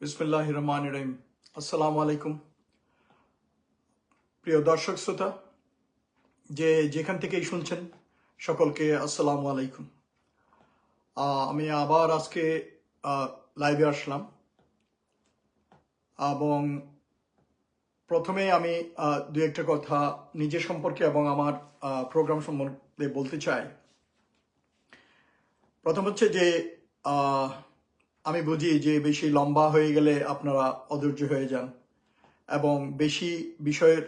বিসমুল্লাহ রহমান রহিম। আসসালামু আলাইকুম। প্রিয় দর্শক শ্রোতা যে যেখান থেকেই শুনছেন সকলকে আসসালামু আলাইকুম। আমি আবার আজকে লাইভে আসলাম। এবং প্রথমে আমি দু একটা কথা নিজের সম্পর্কে এবং আমার প্রোগ্রাম সম্বন্ধে বলতে চাই। প্রথম হচ্ছে যে আহ, আমি বুঝি যে বেশি লম্বা হয়ে গেলে আপনারা অধৈর্য হয়ে যান এবং বেশি বিষয়ের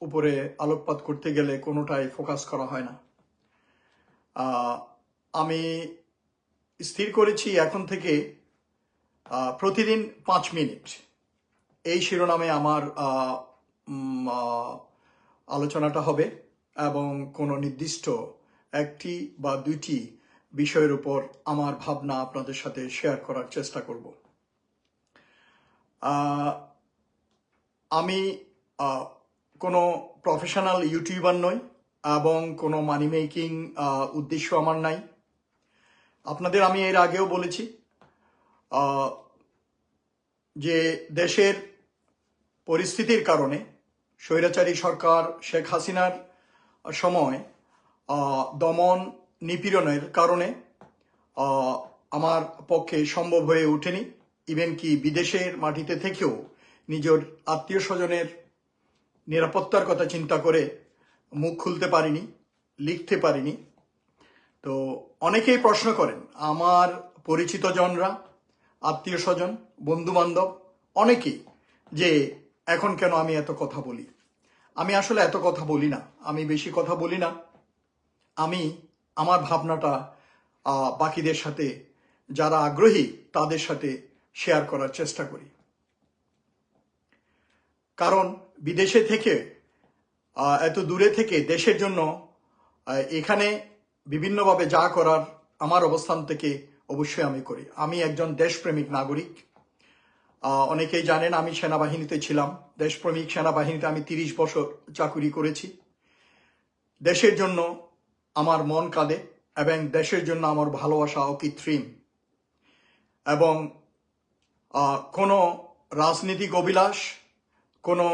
উপরে আলোকপাত করতে গেলে কোনোটাই ফোকাস করা হয় না। আমি স্থির করেছি এখন থেকে প্রতিদিন পাঁচ মিনিট। এই শিরোনামে আমার আলোচনাটা হবে এবং কোনো নির্দিষ্ট একটি বা দুইটি বিষয়ের উপর আমার ভাবনা আপনাদের সাথে শেয়ার করার চেষ্টা করব। আমি কোনো প্রফেশনাল ইউটিউবার নই এবং কোনো মানি মেকিং উদ্দেশ্য আমার নাই। আপনাদের আমি এর আগেও বলেছি যে দেশের পরিস্থিতির কারণে স্বৈরাচারী সরকার শেখ হাসিনার সময় দমন নিপীড়নের কারণে আমার পক্ষে সম্ভব হয়ে ওঠেনি। ইভেন কি বিদেশের মাটিতে থেকেও নিজের আত্মীয় স্বজনের নিরাপত্তার কথা চিন্তা করে মুখ খুলতে পারিনি, লিখতে পারিনি। তো অনেকেই প্রশ্ন করেন, আমার পরিচিত জনরা, আত্মীয় স্বজন বন্ধু বান্ধব অনেকেই যে এখন কেন আমি এত কথা বলি? আমি আসলে এত কথা বলি না, আমি বেশি কথা বলি না। আমি আমার ভাবনাটা বাকিদের সাথে, যারা আগ্রহী তাদের সাথে শেয়ার করার চেষ্টা করি। কারণ বিদেশে থেকে এত দূরে থেকে দেশের জন্য এখানে বিভিন্নভাবে যা করার আমার অবস্থান থেকে অবশ্যই আমি করি। আমি একজন দেশপ্রেমিক নাগরিক। অনেকেই জানেন আমি সেনাবাহিনীতে ছিলাম। দেশপ্রেমিক সেনাবাহিনীতে আমি তিরিশ বছর চাকুরি করেছি। দেশের জন্য আমার মন কাঁদে এবং দেশের জন্য আমার ভালোবাসা অকৃত্রিম এবং কোনো রাজনীতিক অভিলাষ, কোনো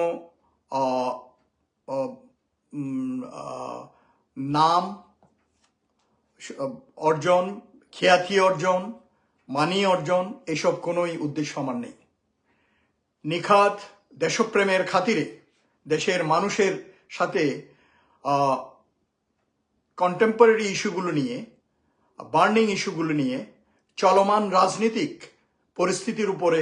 নাম অর্জন, খ্যাতি অর্জন, মানি অর্জন, এসব কোনোই উদ্দেশ্য আমার নেই। নিখাত দেশপ্রেমের খাতিরে দেশের মানুষের সাথে কন্টেম্পোরারি ইস্যুগুলো নিয়ে বার্নিং ইস্যুগুলো নিয়ে চলমান রাজনৈতিক পরিস্থিতির উপরে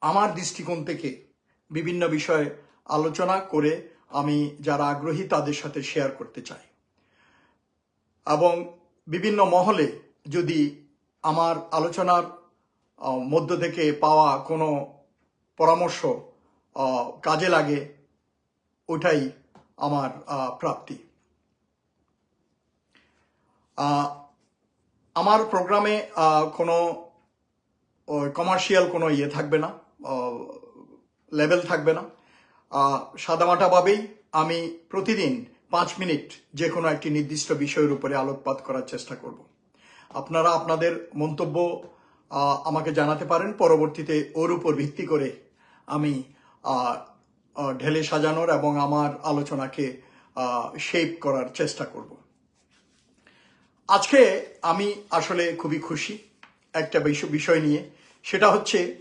আমার দৃষ্টিকোণ থেকে বিভিন্ন বিষয়ে আলোচনা করে আমি যারা আগ্রহী তাদের সাথে শেয়ার করতে চাই। এবং বিভিন্ন মহলে যদি আমার আলোচনার মধ্য থেকে পাওয়া কোনো পরামর্শ কাজে লাগে ওটাই আমার প্রাপ্তি। আমার প্রোগ্রামে কোনো কমার্শিয়াল কোনো ইয়ে থাকবে না লেভেল থাকবে না। সাদামাটাভাবেই আমি প্রতিদিন পাঁচ মিনিট যে কোনো একটি নির্দিষ্ট বিষয়ের উপরে আলোকপাত করার চেষ্টা করব। আপনারা আপনাদের মন্তব্য আমাকে জানাতে পারেন, পরবর্তীতে ওর উপর ভিত্তি করে আমি ঢেলে সাজানোর এবং আমার আলোচনাকে শেপ করার চেষ্টা করব। আজকে আমি আসলে খুবই খুশি একটা বিষ- বিষয় নিয়ে। সেটা হচ্ছে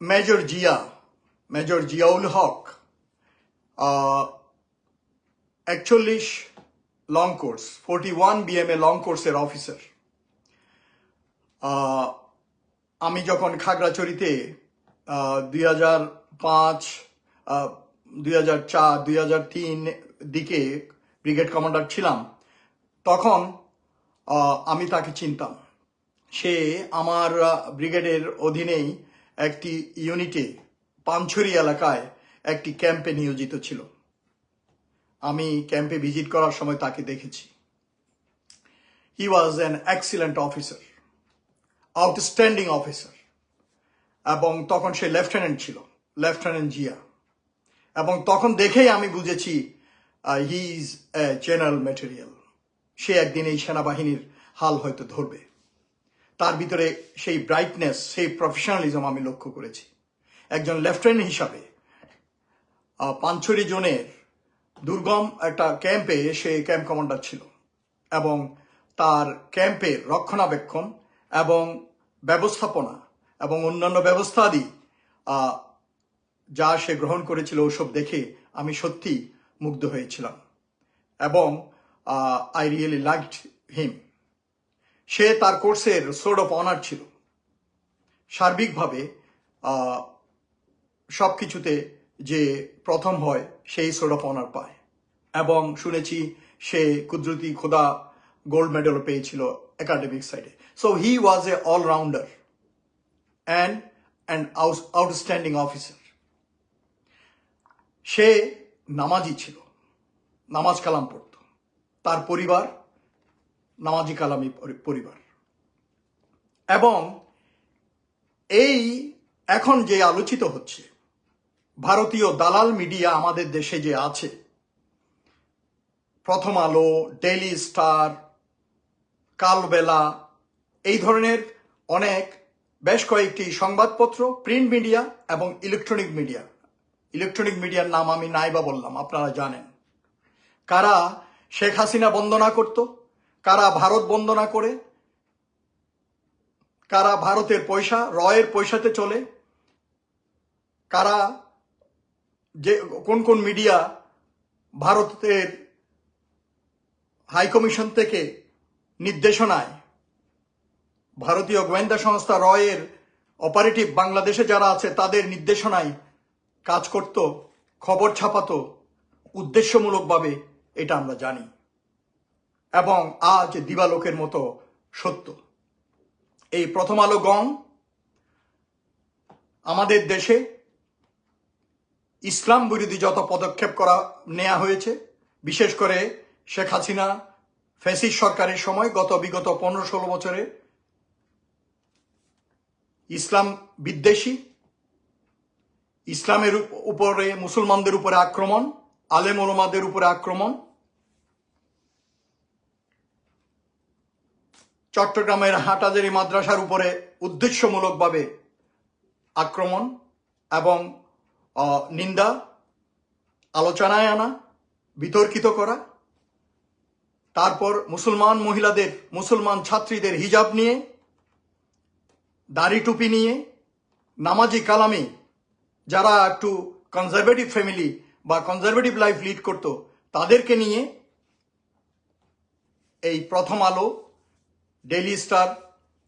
মেজর জিয়া, মেজর জিয়াউল হক একচল্লিশ long course forty one BMA long কোর্সের অফিসার আমি যখন খাগড়াছড়িতে দুই হাজার পাঁচ দুই হাজার চার, দুই হাজার তিন দিকে ব্রিগেড কমান্ডার ছিলাম, তখন আমি তাকে চিনতাম। সে আমার ব্রিগেডের অধীনেই একটি ইউনিটে পাঞ্ছড়ি এলাকায় একটি ক্যাম্পে নিয়োজিত ছিল। আমি ক্যাম্পে ভিজিট করার সময় তাকে দেখেছি। He was an excellent officer outstanding officer এবং তখন সে লেফটেন্যান্ট ছিল, লেফটেন্যান্ট জিয়া। এবং তখন দেখেই আমি বুঝেছি হি ইজ জেনারেল ম্যাটেরিয়াল সে একদিন এই সেনাবাহিনীর হাল হয়তো ধরবে। তার ভিতরে সেই ব্রাইটনেস সেই প্রফেশনালিজম আমি লক্ষ্য করেছি। একজন লেফটেন্যান্ট হিসাবে পাঞ্চরি জোনের দুর্গম একটা ক্যাম্পে সে ক্যাম্প কমান্ডার ছিল এবং তার ক্যাম্পের রক্ষণাবেক্ষণ এবং ব্যবস্থাপনা এবং অন্যান্য ব্যবস্থাদি যা সে গ্রহণ করেছিল, ওসব দেখে আমি সত্যি মুগ্ধ হয়েছিলাম। এবং আই রিয়েলি লাইকড হিম সে তার কোর্সের সোর্ড অফ অনার ছিল। সার্বিকভাবে সব কিছুতে যে প্রথম হয়, সেই সোর্ড অফ অনার পায়। এবং শুনেছি সে কুদরতি খোদা গোল্ড মেডেলও পেয়েছিল একাডেমিক সাইডে so he was a allrounder and and outstanding officer সে নামাজি ছিল। নামাজ কালাম পড়ত। তার পরিবার নামাজি কালামি পরিবার। এবং এই এখন যে আলোচিত হচ্ছে, ভারতীয় দালাল মিডিয়া আমাদের দেশে যে আছে, প্রথম আলো, ডেইলি স্টার, কালবেলা, এই ধরনের অনেক, বেশ কয়েকটি সংবাদপত্র, প্রিন্ট মিডিয়া এবং ইলেকট্রনিক মিডিয়া। ইলেকট্রনিক মিডিয়ার নাম আমি নাই বা বললাম, আপনারা জানেন। কারা শেখ হাসিনা বন্দনা করত, কারা ভারত বন্দনা করে, কারা ভারতের পয়সা, রয়ের পয়সাতে চলে, কারা যে, কোন কোন মিডিয়া ভারতের হাইকমিশন থেকে নির্দেশনায়, ভারতীয় গোয়েন্দা সংস্থা রয়ের অপারেটিভ বাংলাদেশে যারা আছে, তাদের নির্দেশনায় কাজ করত, খবর ছাপাতো, উদ্দেশ্যমূলকভাবে, এটা আমরা জানি। এবং আজ দিবালোকের মতো সত্য। এই প্রথম আলো গং আমাদের দেশে ইসলাম বিরোধী যত পদক্ষেপ করা নেওয়া হয়েছে, বিশেষ করে শেখ হাসিনা ফেসিস সরকারের সময় গত বিগত পনেরো ষোলো বছরে ইসলাম বিদ্বেষী ইসলামের উপরে মুসলমানদের উপরে আক্রমণ, আলেম ওলমাদের উপরে আক্রমণ। চট্টগ্রামের হাটাজারি মাদ্রাসার উপরে উদ্দেশ্যমূলকভাবে আক্রমণ এবং নিন্দা, আলোচনায় আনা, বিতর্কিত করা। তারপর মুসলমান মহিলাদের, মুসলমান ছাত্রীদের হিজাব নিয়ে, দাড়ি টুপি নিয়ে, নামাজি কালামে যারা একটু কনজারভেটিভ ফ্যামিলি বা কনজারভেটিভ লাইফ লিড করত, তাদেরকে নিয়ে এই প্রথম আলো ডেইলি স্টার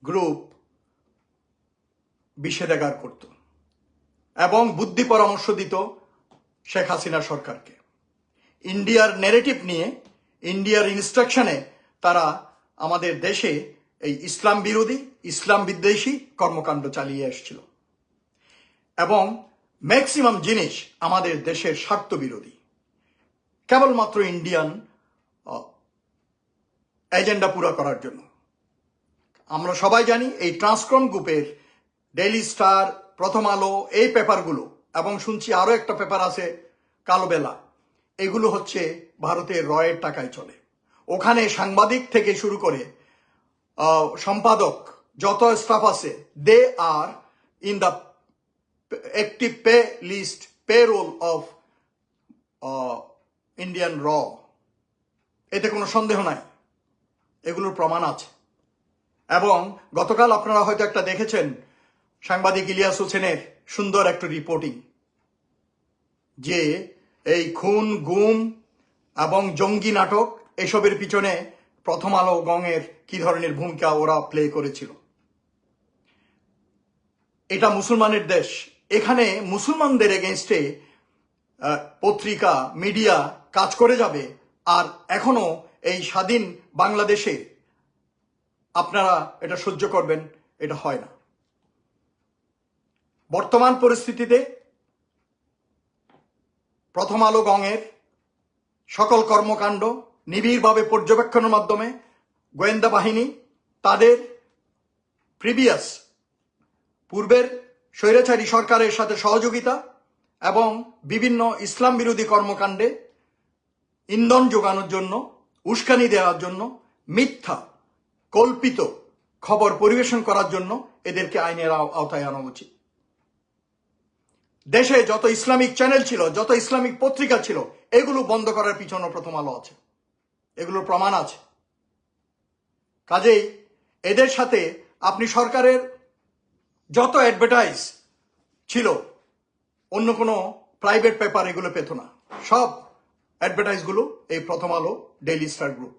গ্রুপ বিষেধাগার করত এবং বুদ্ধি পরামর্শ দিত শেখ হাসিনা সরকারকে। ইন্ডিয়ার নেরেটিভ নিয়ে ইন্ডিয়ার ইনস্ট্রাকশনে তারা আমাদের দেশে এই ইসলাম বিরোধী, ইসলাম বিদ্বেষী কর্মকাণ্ড চালিয়ে এসেছিল। এবং ম্যাক্সিমাম জিনিস আমাদের দেশের স্বার্থ বিরোধী কেবলমাত্র ইন্ডিয়ান এজেন্ডা পুরা করার জন্য। আমরা সবাই জানি এই ট্রান্সকম গ্রুপের ডেইলি স্টার প্রথম আলো, এই পেপারগুলো, এবং শুনছি আরও একটা পেপার আছে কালোবেলা এগুলো হচ্ছে ভারতের রয়ের টাকায় চলে। ওখানে সাংবাদিক থেকে শুরু করে সম্পাদক, যত স্টাফ আছে দে আর ইন দ্য একটি pay list payroll of Indian র এতে কোনো সন্দেহ নাই। এগুলোর প্রমাণ আছে। এবং গতকাল আপনারা হয়তো একটা দেখেছেন, সাংবাদিক ইলিয়াস হোসেনের সুন্দর একটা রিপোর্টিং, যে এই খুন, গুম এবং জঙ্গি নাটক এসবের পিছনে প্রথম আলো গঙের কি ধরনের ভূমিকা ওরা প্লে করেছিল। এটা মুসলমানের দেশ এখানে মুসলমানদের এগেনস্টে পত্রিকা মিডিয়া কাজ করে যাবে। আর এখনও এই স্বাধীন বাংলাদেশে আপনারা এটা সহ্য করবেন, এটা হয় না। বর্তমান পরিস্থিতিতে প্রথম আলো গঙের সকল কর্মকাণ্ড নিবিড়ভাবে পর্যবেক্ষণের মাধ্যমে গোয়েন্দা বাহিনী তাদের প্রিভিয়াস পূর্বের স্বৈরাচারী সরকারের সাথে সহযোগিতা এবং বিভিন্ন ইসলাম বিরোধী কর্মকাণ্ডে ইন্ধন যোগানোর জন্য, উস্কানি দেওয়ার জন্য, মিথ্যা, কল্পিত খবর পরিবেশন করার জন্য এদেরকে আইনের আওতায় আনা উচিত। দেশে যত ইসলামিক চ্যানেল ছিল, যত ইসলামিক পত্রিকা ছিল, এগুলো বন্ধ করার পিছনে প্রথম আলো আছে। এগুলোর প্রমাণ আছে। কাজেই এদের সাথে আপনি সরকারের যত অ্যাডভার্টাইজ ছিল, অন্য কোনো প্রাইভেট পেপার এগুলো পেত না। সব অ্যাডভার্টাইজগুলো এই প্রথম আলো ডেইলি স্টার গ্রুপ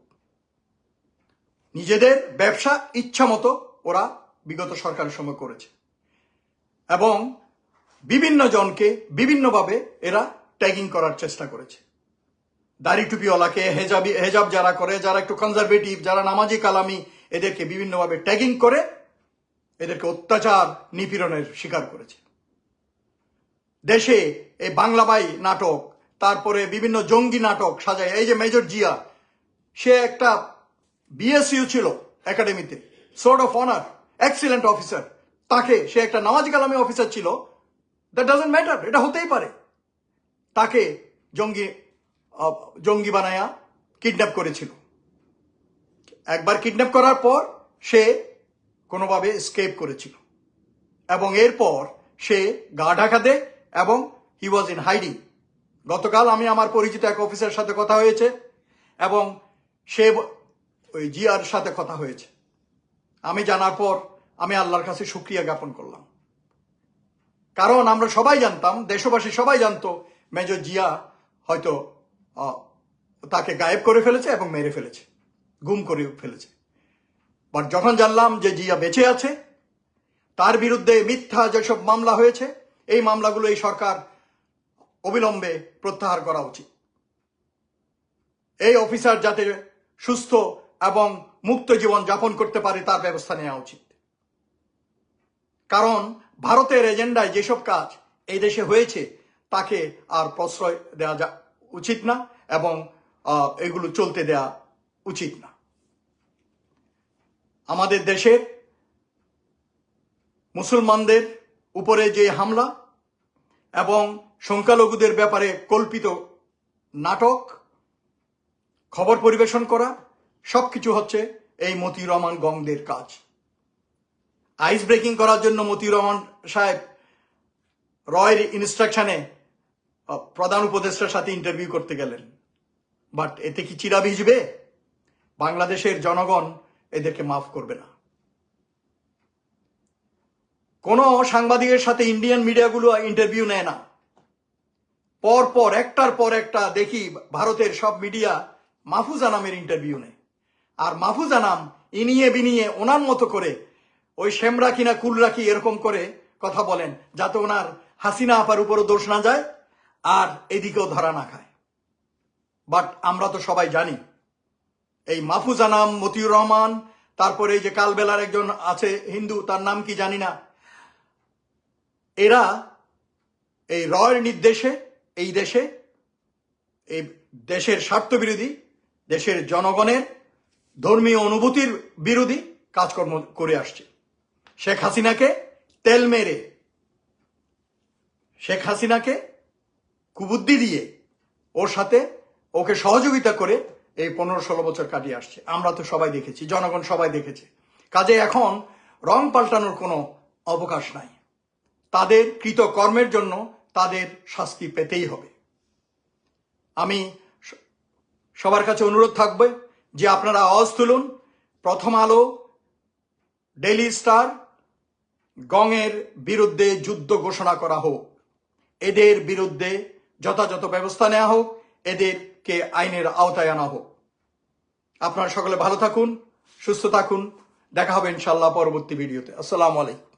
নিজেদের ব্যবসা ইচ্ছা মতো ওরা বিগত সরকারের সময় করেছে। এবং বিভিন্ন জনকে বিভিন্নভাবে এরা ট্যাগিং করার চেষ্টা করেছে। দাড়ি টুপিওয়ালাকে, হেজাবি হেজাব যারা করে, যারা একটু কনজারভেটিভ যারা নামাজি কালামি এদেরকে বিভিন্নভাবে ট্যাগিং করে এদেরকে অত্যাচার নিপীড়নের শিকার করেছে। দেশে এই বাংলাবাই নাটক, তারপরে বিভিন্ন জঙ্গি নাটক সাজায়। এই যে মেজর জিয়া, সে একটা বিএসইউ ছিল একাডেমিতে sword of honour excellent officer তাকে, সে একটা নামাজ কালামী অফিসার ছিল। দ্যাট ডাজেন্ট ম্যাটার এটা হতেই পারে। তাকে জঙ্গি জঙ্গি বানায়া কিডন্যাপ করেছিল। একবার কিডন্যাপ করার পর সে কোনোভাবে স্কেপ করেছিল। এবং এরপর সে গা ঢাকা দেয় এবং হি ওয়াজ ইন হাইডিং গতকাল আমি আমার পরিচিত এক অফিসারের সাথে কথা হয়েছে এবং সে ওই জিয়ার সাথে কথা হয়েছে। আমি জানার পর আমি আল্লাহর কাছে সুক্রিয়া জ্ঞাপন করলাম। কারণ আমরা সবাই জানতাম, দেশবাসী সবাই জানতো, মেজর জিয়া হয়তো তাকে গায়েব করে ফেলেছে এবং মেরে ফেলেছে, গুম করে ফেলেছে। বাট যখন জানলাম যে জিয়া বেঁচে আছে, তার বিরুদ্ধে মিথ্যা যেসব মামলা হয়েছে, এই মামলাগুলো এই সরকার অবিলম্বে প্রত্যাহার করা উচিত। এই অফিসার যাতে সুস্থ এবং মুক্ত জীবন যাপন করতে পারে, তার ব্যবস্থা নেওয়া উচিত। কারণ ভারতের এজেন্ডায় যেসব কাজ এই দেশে হয়েছে, তাকে আর প্রশ্রয় দেওয়া উচিত না এবং এগুলো চলতে দেওয়া উচিত না। আমাদের দেশের মুসলমানদের উপরে যে হামলা এবং সংখ্যালঘুদের ব্যাপারে কল্পিত নাটক, খবর পরিবেশন করা, সবকিছু হচ্ছে এই মতিউর রহমান গংদের কাজ। আইস ব্রেকিং করার জন্য মতিউর রহমান সাহেব রয়ের ইনস্ট্রাকশনে প্রধান উপদেষ্টার সাথে ইন্টারভিউ করতে গেলেন। বাট এতে কি চিরা ভিজবে বাংলাদেশের জনগণ এদেরকে মাফ করবে না। কোনো সাংবাদিকের সাথে ইন্ডিয়ান মিডিয়াগুলো ইন্টারভিউ নেয় না। পর পর, একটার পর একটা দেখি ভারতের সব মিডিয়া মাহফুজ আনামের ইন্টারভিউ নেয়। আর মাহফুজ আনাম ইনিয়ে বিনিয়ে ওনার মতো করে ওই শ্যামরা কিনা কুলরা কি এরকম করে কথা বলেন, যাতে ওনার হাসিনা আপার উপরও দোষ না যায় আর এদিকেও ধরা না খায়। বাট আমরা তো সবাই জানি এই মাহফুজ আনাম মতিউর রহমান, তারপরে এই যে কালবেলার একজন আছে হিন্দু, তার নাম কি জানি না। এরা এই রয়ের নির্দেশে, এই দেশে, এই দেশের স্বার্থ বিরোধী দেশের জনগণের ধর্মীয় অনুভূতির বিরোধী কাজকর্ম করে আসছে। শেখ হাসিনাকে তেল মেরে, শেখ হাসিনাকে কুবুদ্ধি দিয়ে ওর সাথে ওকে সহযোগিতা করে এই পনেরো ষোলো বছর কাটিয়ে আসছে। আমরা তো সবাই দেখেছি, জনগণ সবাই দেখেছে। কাজে এখন রং পাল্টানোর কোনো অবকাশ নাই। তাদের কৃত কর্মের জন্য তাদের শাস্তি পেতেই হবে। আমি সবার কাছে অনুরোধ থাকবে যে আপনারা আওয়াজ তুলুন। প্রথম আলো, ডেইলি স্টার, গঙের বিরুদ্ধে যুদ্ধ ঘোষণা করা হোক। এদের বিরুদ্ধে যথাযথ ব্যবস্থা নেওয়া হোক। এদেরকে আইনের আওতায় আনা হোক আপনারা সকলে ভালো থাকুন, সুস্থ থাকুন। দেখা হবে ইনশাল্লাহ পরবর্তী ভিডিওতে। আসসালামু আলাইকুম।